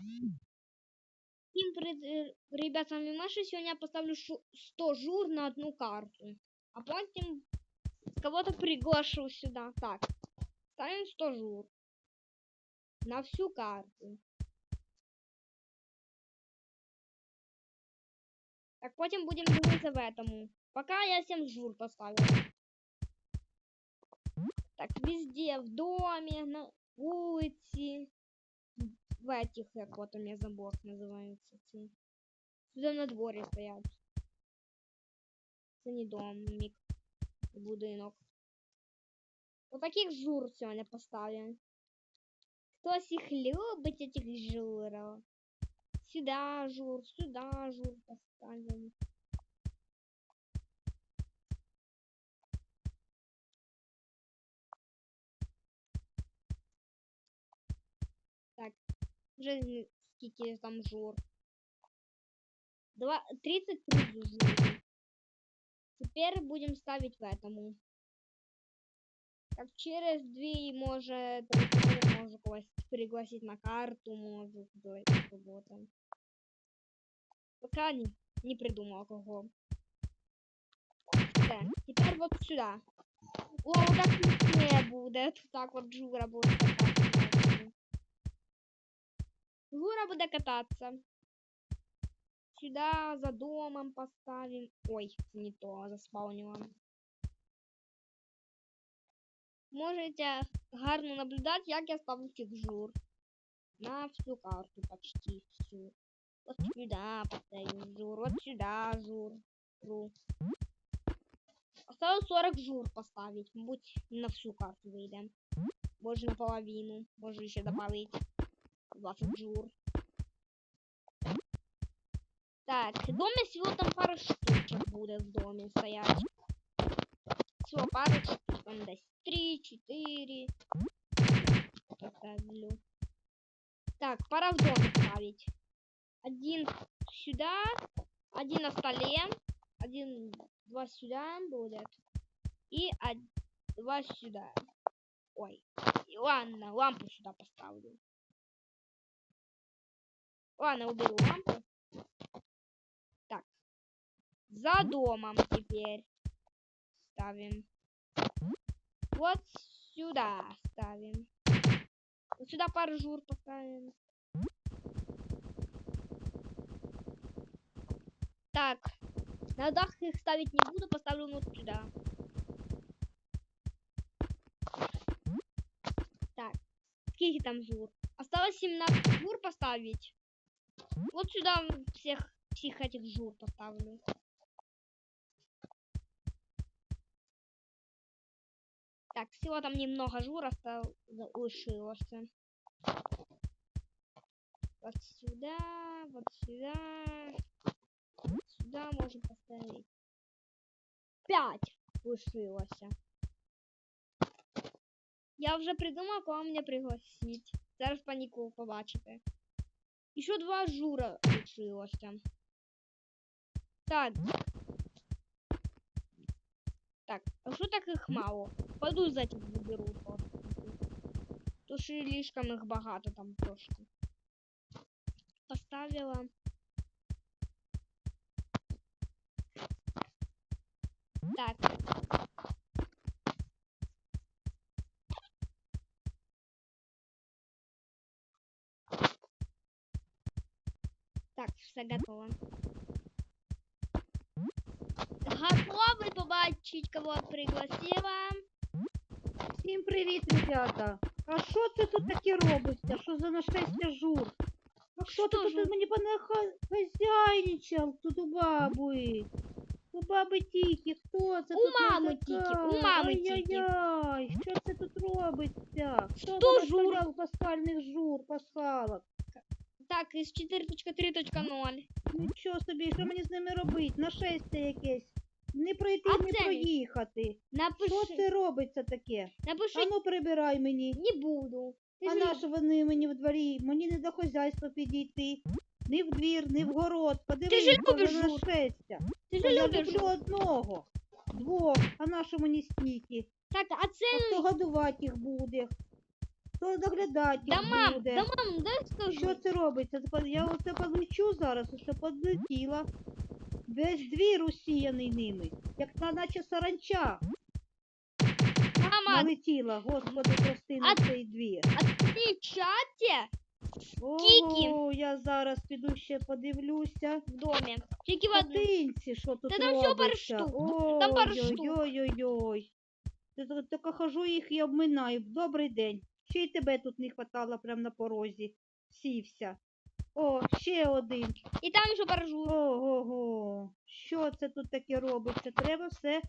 Всем привет, э, ребят, с вами Маша. Сегодня я поставлю шу- 100 жур на одну карту. А потом кого-то приглашу сюда. Так, ставим 100 жур. На всю карту. Так, потім будем дивитися в этому. Пока я 7 жур поставил. Так, везде, в доме, на улице, в этих, как вот у меня забор называется. ці. Сюда на дворі стоять. Це не домик, це будинок. Вот таких жур сьогодні поставим. Хтось їх любить, этих журов. Сюда жур, сюда жур поставим. Вже скільки там жур. Два, 33 жури. Теперь будем ставить в этому. Так, через две, может, можно пригласить на карту, может, кого-то. Пока не, не придумал кого. Все, теперь вот сюда. О, вот так не будет. Так вот Жура будет. Жура будет кататься. Сюда за домом поставим. Ой, не то, заспаунила. Можете гарно наблюдати, як я ставлю цих жур. На всю карту почти всю. Вот сюда поставим жур, вот сюда жур. Осталось 40 жур поставить. Мабуть, на всю карту выйдем. Може наполовину. Може еще добавить 20 жур. Так, в доме всего там пара штучек будет в доме стоять. Всего пара штук. Там десь 3, 4. Поставлю. Так, пора в доме ставить. Один сюда, один на столе, один, два сюда будет. И од- два сюда. Ой, ладно, лампу сюда поставлю. Ладно, уберу лампу. Так. За домом теперь ставим. Вот сюда ставим. Вот сюда пару жур поставим. Так. На дах их ставить не буду, поставлю вот сюда. Так. Сколько там жур? Осталось 17 жур поставить. Вот сюда всех, всех этих жур поставлю. Так, всего там немного жур осталось. Вот сюда, вот сюда. Сюда можем поставить. Пять лишилося. Я вже придумав, кого мене пригласить. Зараз паніку побачите. І ще два жура лишилося. Так. Так, а що таких мало? Пойду за цих заберу просто. То що лишком їх багато там трошки. Поставила. Так. Так, все готово. Готовы побачить, кого пригласила. Всім привіт, ребята! А що це тут таке робиться? Що за нашестя жур? А хто Що тут жур? мені понахазяйничав тут у баби? У баби тільки, хто це У тут мами така? тільки, у мами тільки. Ай-яй-яй, що це тут робиться? Хто Сто жур. понаставляв пасхальних жур, пасхалок? Так, із 4.3.0. Нічого собі, що мені з ними робити? Нашестя якесь. Не пройти, А не це- проїхати. Що це робиться таке? напиши, Ану прибирай мені. не буду. Ти А ж на що вони мені в дворі? Мені не до хазяйства підійти. Ні в двір, ні в город. Подивись, ж що любиш жур. нашестя. Ти Я ж любиш. люблю одного, двох, а на що мені стільки? Так, а це А хто годувати їх буде? Хто доглядати Да мам, буде? да мам, дай скажу. Що це робиться? Я оце полечу зараз, оце подлетіла. Весь двір усіяний ними, як на наче саранча Мама, налетіла. Господи, прости на цей двір. ты в. О, я зараз піду ще подивлюся. в доме? Тільки в одну. Котинці, що тут Та там пару робиться? штук. Там пару штук. Ой-ой-ой. Тільки хожу їх і обминаю. Добрий день. Ще й тебе тут не хватало прямо на порозі. Сівся. О, ще один. І там ще паржу. Ого-го. Що це тут таке робиться? Треба все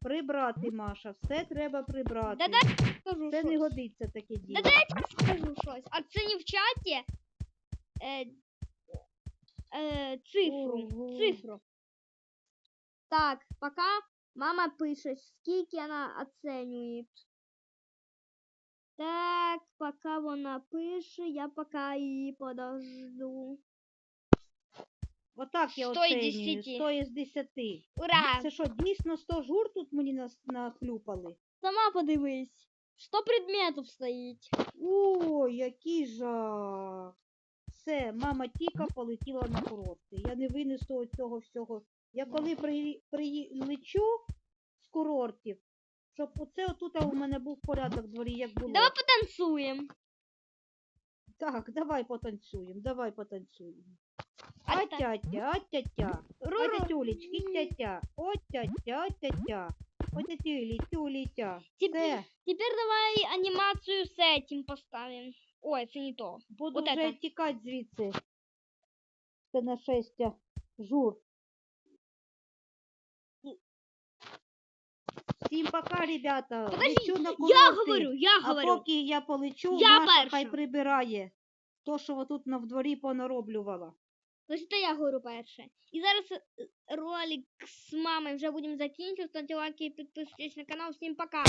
прибрати, Маша. Все треба прибрати. Да дай скажу Це не щось. годиться таке діло. Да дайте скажу щось. А це не в чаті. Е, е, цифру. Ого. Цифру. Так, пока мама пише, скільки вона оцінює. Так, пока вона пише, я пока її подожду. Отак я 100 оцінюю. 10. 100 із 10. Ура! Це що, дійсно 100 жур тут мені нас нахлюпали? Сама подивись. 100 предметів стоїть. Ой, який жах. Все, мама тіка полетіла на курорти. Я не винесу цього всього. Я коли при, прилечу з курортів, щоб оце отут у мене був порядок в дворі, як було. Давай потанцюємо. Так, давай потанцюємо, давай потанцюємо. А А та- тятя, а тятя, а Ру-ру. тятюлечки, тятя, о тятя, тятя, о тятюлі, тюлітя. Теперь, Все, теперь давай анимацию с этим поставим. Ой, это не то. буду от вже это. тікати звідси. Це нашестя жур. Всім пока, ребята. Подожди, Лечу на я говорю, я А говорю. поки я полечу, Я Маша хай прибирає. То, що тут на дворі понароблювала. То я говорю перше. І зараз е, ролик з мамою вже будемо закінчувати. Ставте лайки, підписуйтесь на канал. Всім пока.